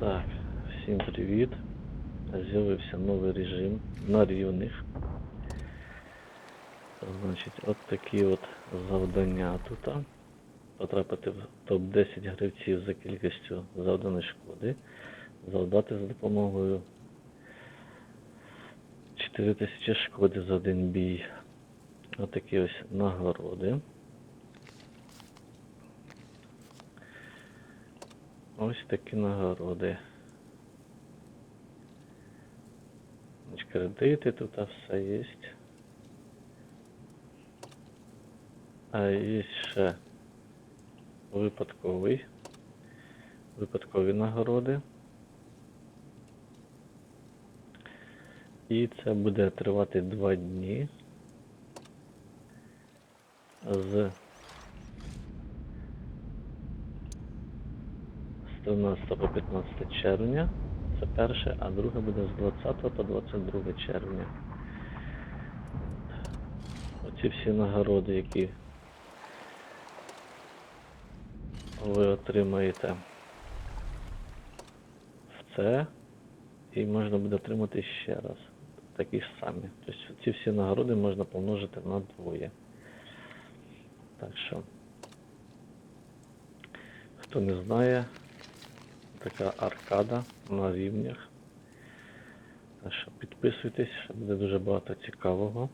Так, всім привіт. З'явився новий режим на рівних. Значить, от такі от завдання тут. Потрапити в топ-10 гравців за кількістю завданої шкоди. Завдати за допомогою 4000 шкоди за один бій. От такі ось нагороди. Ось такі нагороди. Кредити тут все є. А є ще випадковий. Випадкові нагороди. І це буде тривати два дні. З 13 по 15 червня. Це перше, а друге буде з 20 по 22 червня. Оці всі нагороди, які ви отримаєте в це, і можна буде отримати ще раз. Такі ж самі. Тобто ці всі нагороди можна помножити на двоє. Так що, хто не знає, така аркада на рівнях. Так що підписуйтесь, буде дуже багато цікавого.